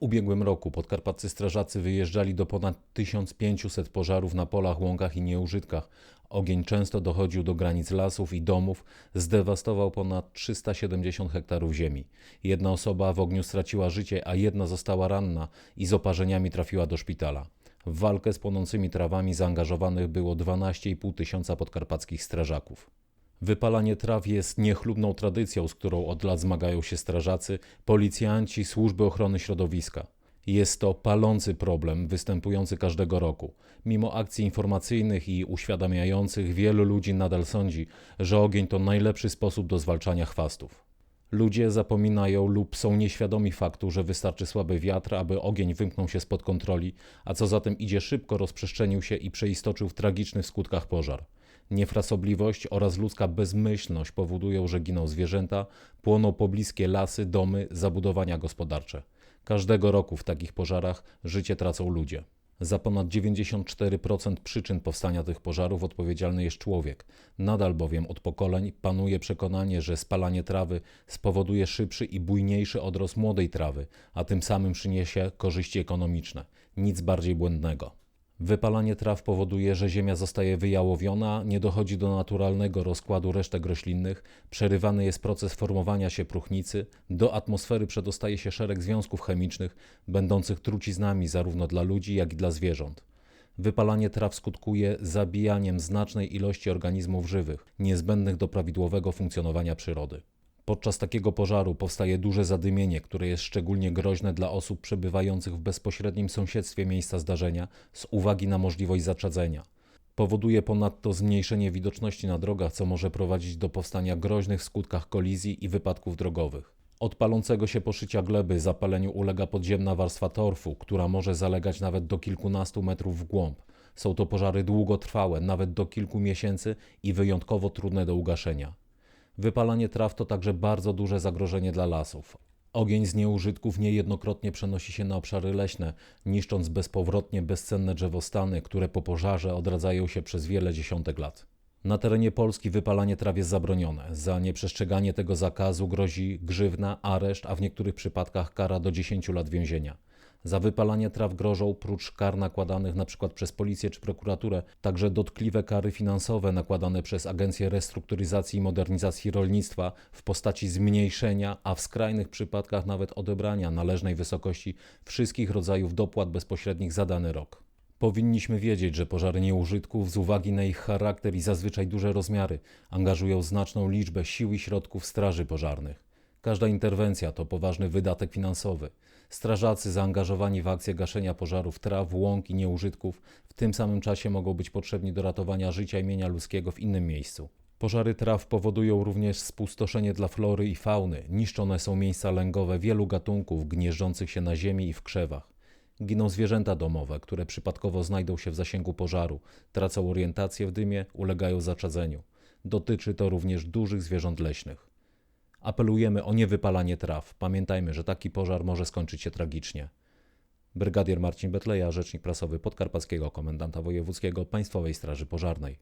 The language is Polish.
ubiegłym roku podkarpaccy strażacy wyjeżdżali do ponad 1500 pożarów na polach, łąkach i nieużytkach. Ogień często dochodził do granic lasów i domów, zdewastował ponad 370 hektarów ziemi. Jedna osoba w ogniu straciła życie, a jedna została ranna i z oparzeniami trafiła do szpitala. W walkę z płonącymi trawami zaangażowanych było 12,5 tysiąca podkarpackich strażaków. Wypalanie traw jest niechlubną tradycją, z którą od lat zmagają się strażacy, policjanci, służby ochrony środowiska. Jest to palący problem występujący każdego roku. Mimo akcji informacyjnych i uświadamiających, wielu ludzi nadal sądzi, że ogień to najlepszy sposób do zwalczania chwastów. Ludzie zapominają lub są nieświadomi faktu, że wystarczy słaby wiatr, aby ogień wymknął się spod kontroli, a co za tym idzie szybko rozprzestrzenił się i przeistoczył w tragiczny w skutkach pożar. Niefrasobliwość oraz ludzka bezmyślność powodują, że giną zwierzęta, płoną pobliskie lasy, domy, zabudowania gospodarcze. Każdego roku w takich pożarach życie tracą ludzie. Za ponad 94% przyczyn powstania tych pożarów odpowiedzialny jest człowiek. Nadal bowiem od pokoleń panuje przekonanie, że spalanie trawy spowoduje szybszy i bujniejszy odrost młodej trawy, a tym samym przyniesie korzyści ekonomiczne. Nic bardziej błędnego. Wypalanie traw powoduje, że ziemia zostaje wyjałowiona, nie dochodzi do naturalnego rozkładu resztek roślinnych, przerywany jest proces formowania się próchnicy, do atmosfery przedostaje się szereg związków chemicznych, będących truciznami zarówno dla ludzi, jak i dla zwierząt. Wypalanie traw skutkuje zabijaniem znacznej ilości organizmów żywych, niezbędnych do prawidłowego funkcjonowania przyrody. Podczas takiego pożaru powstaje duże zadymienie, które jest szczególnie groźne dla osób przebywających w bezpośrednim sąsiedztwie miejsca zdarzenia z uwagi na możliwość zaczadzenia. Powoduje ponadto zmniejszenie widoczności na drogach, co może prowadzić do powstania groźnych w skutkach kolizji i wypadków drogowych. Od palącego się poszycia gleby zapaleniu ulega podziemna warstwa torfu, która może zalegać nawet do kilkunastu metrów w głąb. Są to pożary długotrwałe, nawet do kilku miesięcy i wyjątkowo trudne do ugaszenia. Wypalanie traw to także bardzo duże zagrożenie dla lasów. Ogień z nieużytków niejednokrotnie przenosi się na obszary leśne, niszcząc bezpowrotnie bezcenne drzewostany, które po pożarze odradzają się przez wiele dziesiątek lat. Na terenie Polski wypalanie traw jest zabronione. Za nieprzestrzeganie tego zakazu grozi grzywna, areszt, a w niektórych przypadkach kara do 10 lat więzienia. Za wypalanie traw grożą, prócz kar nakładanych np. przez policję czy prokuraturę, także dotkliwe kary finansowe nakładane przez Agencję Restrukturyzacji i Modernizacji Rolnictwa w postaci zmniejszenia, a w skrajnych przypadkach nawet odebrania należnej wysokości wszystkich rodzajów dopłat bezpośrednich za dany rok. Powinniśmy wiedzieć, że pożary nieużytków z uwagi na ich charakter i zazwyczaj duże rozmiary angażują znaczną liczbę sił i środków straży pożarnych. Każda interwencja to poważny wydatek finansowy. Strażacy zaangażowani w akcję gaszenia pożarów traw, łąk i nieużytków w tym samym czasie mogą być potrzebni do ratowania życia i mienia ludzkiego w innym miejscu. Pożary traw powodują również spustoszenie dla flory i fauny. Niszczone są miejsca lęgowe wielu gatunków gnieżdżących się na ziemi i w krzewach. Giną zwierzęta domowe, które przypadkowo znajdą się w zasięgu pożaru, tracą orientację w dymie, ulegają zaczadzeniu. Dotyczy to również dużych zwierząt leśnych. Apelujemy o niewypalanie traw. Pamiętajmy, że taki pożar może skończyć się tragicznie. Brygadier Marcin Betleja, rzecznik prasowy Podkarpackiego Komendanta Wojewódzkiego Państwowej Straży Pożarnej.